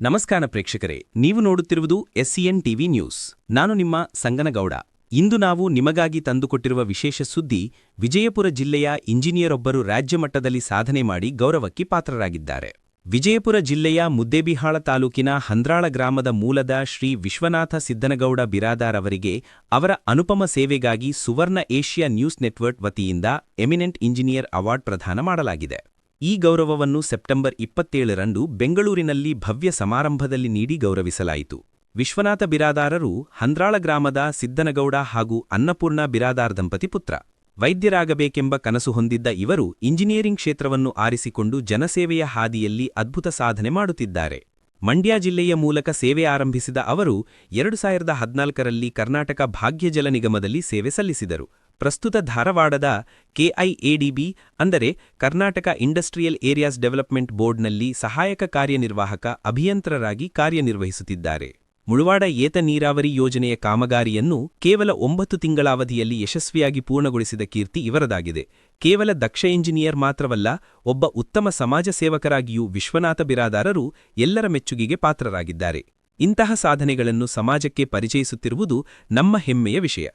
ನಮಸ್ಕಾರ ಪ್ರೇಕ್ಷಕರೇ, ನೀವು ನೋಡುತ್ತಿರುವುದು ಎಸ್ಸಿಎನ್ ಟಿವಿ ನ್ಯೂಸ್. ನಾನು ನಿಮ್ಮ ಸಂಗನಗೌಡ. ಇಂದು ನಾವು ನಿಮಗಾಗಿ ತಂದುಕೊಟ್ಟಿರುವ ವಿಶೇಷ ಸುದ್ದಿ, ವಿಜಯಪುರ ಜಿಲ್ಲೆಯ ಇಂಜಿನಿಯರೊಬ್ಬರು ರಾಜ್ಯ ಮಟ್ಟದಲ್ಲಿ ಸಾಧನೆ ಮಾಡಿ ಗೌರವಕ್ಕೆ ಪಾತ್ರರಾಗಿದ್ದಾರೆ. ವಿಜಯಪುರ ಜಿಲ್ಲೆಯ ಮುದ್ದೇಬಿಹಾಳ ತಾಲೂಕಿನ ಹಂದ್ರಾಳ ಗ್ರಾಮದ ಮೂಲದ ಶ್ರೀ ವಿಶ್ವನಾಥ ಸಿದ್ದನಗೌಡ ಬಿರಾದಾರ್ ಅವರಿಗೆ ಅವರ ಅನುಪಮ ಸೇವೆಗಾಗಿ ಸುವರ್ಣ ಏಷ್ಯಾ ನ್ಯೂಸ್ ನೆಟ್ವರ್ಕ್ ವತಿಯಿಂದ ಎಮಿನೆಂಟ್ ಇಂಜಿನಿಯರ್ ಅವಾರ್ಡ್ ಪ್ರದಾನ ಮಾಡಲಾಗಿದೆ. ಈ ಗೌರವವನ್ನು ಸೆಪ್ಟೆಂಬರ್ ಇಪ್ಪತ್ತೇಳರಂದು ಬೆಂಗಳೂರಿನಲ್ಲಿ ಭವ್ಯ ಸಮಾರಂಭದಲ್ಲಿ ನೀಡಿ ಗೌರವಿಸಲಾಯಿತು. ವಿಶ್ವನಾಥ ಬಿರಾದಾರರು ಹಂದ್ರಾಳ ಗ್ರಾಮದ ಸಿದ್ದನಗೌಡ ಹಾಗೂ ಅನ್ನಪೂರ್ಣ ಬಿರಾದಾರ್ ದಂಪತಿ ಪುತ್ರ. ವೈದ್ಯರಾಗಬೇಕೆಂಬ ಕನಸು ಹೊಂದಿದ್ದ ಇವರು ಇಂಜಿನಿಯರಿಂಗ್ ಕ್ಷೇತ್ರವನ್ನು ಆರಿಸಿಕೊಂಡು ಜನಸೇವೆಯ ಹಾದಿಯಲ್ಲಿ ಅದ್ಭುತ ಸಾಧನೆ ಮಾಡುತ್ತಿದ್ದಾರೆ. ಮಂಡ್ಯ ಜಿಲ್ಲೆಯ ಮೂಲಕ ಸೇವೆ ಆರಂಭಿಸಿದ ಅವರು ಎರಡು ಸಾವಿರದ ಹದಿನಾಲ್ಕರಲ್ಲಿ ಕರ್ನಾಟಕ ಭಾಗ್ಯಜಲ ನಿಗಮದಲ್ಲಿ ಸೇವೆ ಸಲ್ಲಿಸಿದರು. ಪ್ರಸ್ತುತ ಧಾರವಾಡದ ಕೆಐಎಡಿಬಿ ಅಂದರೆ ಕರ್ನಾಟಕ ಇಂಡಸ್ಟ್ರಿಯಲ್ ಏರಿಯಾಸ್ ಡೆವಲಪ್ಮೆಂಟ್ ಬೋರ್ಡ್ನಲ್ಲಿ ಸಹಾಯಕ ಕಾರ್ಯನಿರ್ವಾಹಕ ಅಭಿಯಂತರರಾಗಿ ಕಾರ್ಯನಿರ್ವಹಿಸುತ್ತಿದ್ದಾರೆ. ಮುಳವಾಡ ಏತ ನೀರಾವರಿ ಯೋಜನೆಯ ಕಾಮಗಾರಿಯನ್ನು ಕೇವಲ ಒಂಬತ್ತು ತಿಂಗಳ ಅವಧಿಯಲ್ಲಿ ಯಶಸ್ವಿಯಾಗಿ ಪೂರ್ಣಗೊಳಿಸಿದ ಕೀರ್ತಿ ಇವರದಾಗಿದೆ. ಕೇವಲ ದಕ್ಷ ಇಂಜಿನಿಯರ್ ಮಾತ್ರವಲ್ಲ, ಒಬ್ಬ ಉತ್ತಮ ಸಮಾಜ ಸೇವಕರಾಗಿಯೂ ವಿಶ್ವನಾಥ ಬಿರಾದಾರರು ಎಲ್ಲರ ಮೆಚ್ಚುಗೆಗೆ ಪಾತ್ರರಾಗಿದ್ದಾರೆ. ಇಂತಹ ಸಾಧನೆಗಳನ್ನು ಸಮಾಜಕ್ಕೆ ಪರಿಚಯಿಸುತ್ತಿರುವುದು ನಮ್ಮ ಹೆಮ್ಮೆಯ ವಿಷಯ.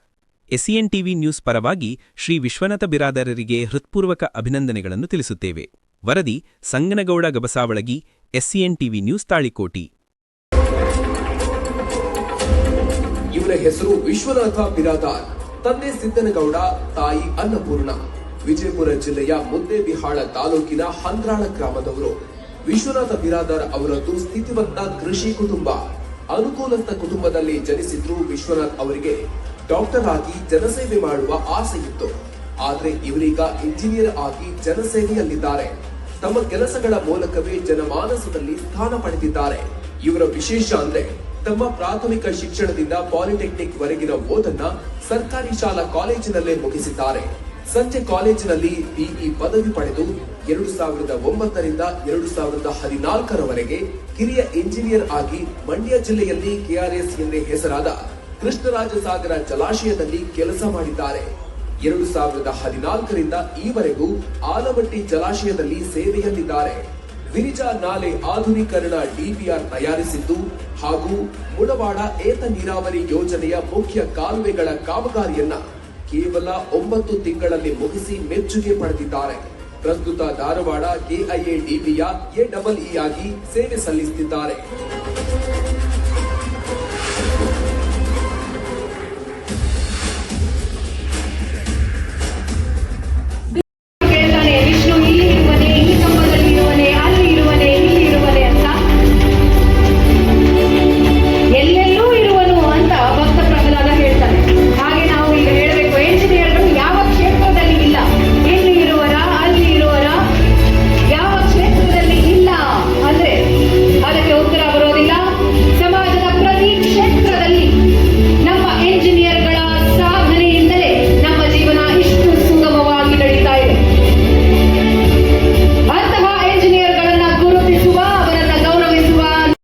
ಎಸ್ಸಿಎನ್ ಟಿವಿ ನ್ಯೂಸ್ ಪರವಾಗಿ ಶ್ರೀ ವಿಶ್ವನಾಥ ಬಿರಾದಾರರಿಗೆ ಹೃತ್ಪೂರ್ವಕ ಅಭಿನಂದನೆಗಳನ್ನು ತಿಳಿಸುತ್ತೇವೆ. ವರದಿ Sanganagouda Gabasavalagi, SCN TV news Talikoti. ಇವರ ಹೆಸರು ವಿಶ್ವನಾಥ ಬಿರಾದಾರ್. ತಂದೆ ಸಿದ್ದನಗೌಡ, ತಾಯಿ ಅನ್ನಪೂರ್ಣ. ವಿಜಯಪುರ ಜಿಲ್ಲೆಯ ಮುದ್ದೇಬಿಹಾಳ ತಾಲೂಕಿನ ಹಂದ್ರಾಳ ಗ್ರಾಮದವರು. ವಿಶ್ವನಾಥ ಬಿರಾದಾರ್ ಅವರದ್ದು ಸ್ಥಿತಿವಂತ ಕೃಷಿ ಕುಟುಂಬ. ಅನುಕೂಲಸ್ಥ ಕುಟುಂಬದಲ್ಲಿ ಜನಿಸಿದ್ರು ವಿಶ್ವನಾಥ್ ಅವರಿಗೆ. ಡಾಕ್ಟರ್ ಆಗಿ ಜನಸೇವೆ ಮಾಡುವ ಆಸೆ ಇತ್ತು ಆದರೆ ಇವರೀಗ ಇಂಜಿನಿಯರ್ ಆಗಿ ಜನಸೇವೆಯಲ್ಲಿದ್ದಾರೆ. ತಮ್ಮ ಕೆಲಸಗಳ ಮೂಲಕವೇ ಜನಮಾನಸದಲ್ಲಿ ಸ್ಥಾನ ಪಡೆದಿದ್ದಾರೆ. ಇವರ ವಿಶೇಷ ಅಂದ್ರೆ ತಮ್ಮ ಪ್ರಾಥಮಿಕ ಶಿಕ್ಷಣದಿಂದ ಪಾಲಿಟೆಕ್ನಿಕ್ ವರೆಗಿನ ಓದನ್ನ ಸರ್ಕಾರಿ ಶಾಲಾ ಕಾಲೇಜಿನಲ್ಲೇ ಮುಗಿಸಿದ್ದಾರೆ. ಸಂಜೆ ಕಾಲೇಜಿನಲ್ಲಿ ಬಿಇ ಪದವಿ ಪಡೆದು ಎರಡು ಸಾವಿರದ ಒಂಬತ್ತರಿಂದ ಎರಡು ಸಾವಿರದ ಹದಿನಾಲ್ಕರವರೆಗೆ ಕಿರಿಯ ಇಂಜಿನಿಯರ್ ಆಗಿ ಮಂಡ್ಯ ಜಿಲ್ಲೆಯಲ್ಲಿ ಕೆಆರ್ಎಸ್ ಎಂದೇ ಹೆಸರಾದ ಕೃಷ್ಣರಾಜಸಾಗರ ಜಲಾಶಯದಲ್ಲಿ ಕೆಲಸ ಮಾಡಿದ್ದಾರೆ. ಎರಡು ಸಾವಿರದ ಹದಿನಾಲ್ಕರಿಂದ ಈವರೆಗೂ ಆಲಮಟ್ಟಿ ಜಲಾಶಯದಲ್ಲಿ ಸೇವೆಯಲ್ಲಿದ್ದಾರೆ. ವಿರಿಜಾ ನಾಲೆ ಆಧುನೀಕರಣ ಡಿಪಿಆರ್ ತಯಾರಿಸಿದ್ದು ಹಾಗೂ ಮುಡವಾಡ ಏತ ನೀರಾವರಿ ಯೋಜನೆಯ ಮುಖ್ಯ ಕಾಲುವೆಗಳ ಕಾಮಗಾರಿಯನ್ನ ಕೇವಲ ಒಂಬತ್ತು ತಿಂಗಳಲ್ಲಿ ಮುಗಿಸಿ ಮೆಚ್ಚುಗೆ ಪಡೆದಿದ್ದಾರೆ. ಪ್ರಸ್ತುತ ಧಾರವಾಡ ಕೆಐಎ ಡಿಪಿಯ ಎ ಡಬಲ್ ಆಗಿ ಸೇವೆ ಸಲ್ಲಿಸುತ್ತಿದ್ದಾರೆ.